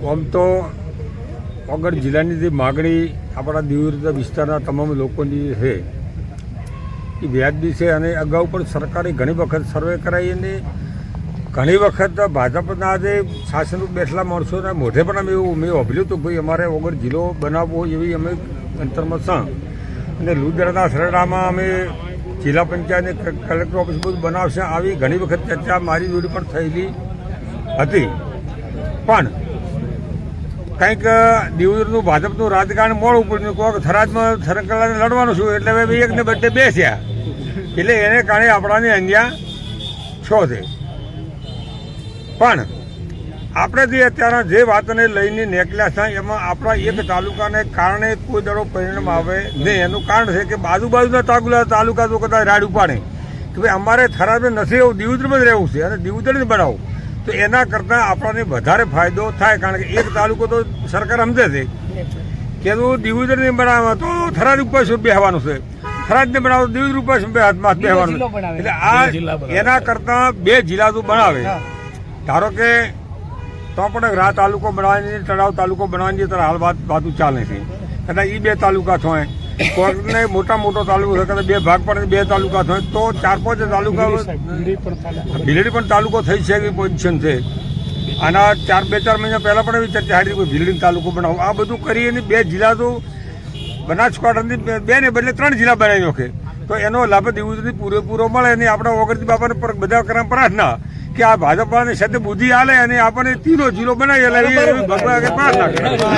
આમ તો વગર જિલ્લાની જે માગણી આપણા દીવ વિસ્તારના તમામ લોકોની છે, એ વ્યાજબી છે અને અગાઉ પણ સરકારે ઘણી વખત સર્વે કરાવી અને ઘણી વખત ભાજપના જે શાસન બેઠેલા માણસોના મોઢે પણ અમે એવું, મેં વાપર્યું હતું ભાઈ અમારે વગર જિલ્લો બનાવવો એવી અમે અંતરમાં સા અને લુદરાના સરડામાં અમે જિલ્લા પંચાયત અને કલેક્ટર ઓફિસ બધું બનાવશે આવી ઘણી વખત ચર્ચા મારી જોડે પણ થયેલી હતી. પણ કંઈક દિવસનું ભાજપનું રાજકારણ મોડું પડ્યું કોઈક થરાદમાં સરકલાને લડવાનું છું એટલે હવે એકને બદલે બે થયા એટલે એને કારણે આપણાને અહીંયા છ છે. પણ આપણે જે અત્યારે જે વાતને લઈને નીકળ્યા છે, એમાં આપણા એક તાલુકાને કારણે કોઈ દડો પરિણામ આવે નહીં. એનું કારણ છે કે બાજુબાજુના તાલુકા તાલુકા તો કદાચ રાડ ઉપાડે. કે ભાઈ અમારે થરાદમાં નથી એવું દિવદ્રમાં જ રહેવું છે અને દિવદર જ બનાવવું તો એના કરતાં આપણને વધારે ફાયદો થાય કારણ કે એક તાલુકો તો સરકાર સમજે છે. કે તું દિવદર ને બનાવે તો થરાદ ઉપર શું બેહવાનું છે. થરાદ ને બનાવો દિવદર ઉપર શું બેહવાનું એટલે આ એના કરતાં બે જિલ્લા તું બનાવે. ધારો કે તો પણ રા તાલુકો બનાવવાની તળાવ તાલુકો બનાવવાની ત્યારે હાલ વાત વાતું ચાલે છે. કદાચ એ બે તાલુકા થાય કોઈકને મોટા મોટો તાલુકો છે કદાચ બે ભાગ પડે બે તાલુકા થાય તો ચાર પાંચ તાલુકા ભીલડી પણ તાલુકો થઈ છે એવી પોઝિશન છે. આના ચાર બે ચાર મહિના પહેલાં પણ એવી ચર્ચા હારી કોઈ ભીલડી તાલુકો બનાવો. આ બધું કરીને બે જિલ્લા તો બનાસકાંઠાની બે- બે ને બદલે ત્રણ જિલ્લા બનાવી નાખે. તો એનો લાભ દિવસથી પૂરેપૂરો મળે અને આપણા ઓગણતી બાપાને પર બધા કરવા પ્રાર્થના કે આ ભાજપ વાળાને સાથે બુદ્ધિ આલે અને આપણને તીરો જીરો બનાવી લે એવી ભગવાન આગળ પ્રાર્થના કરે.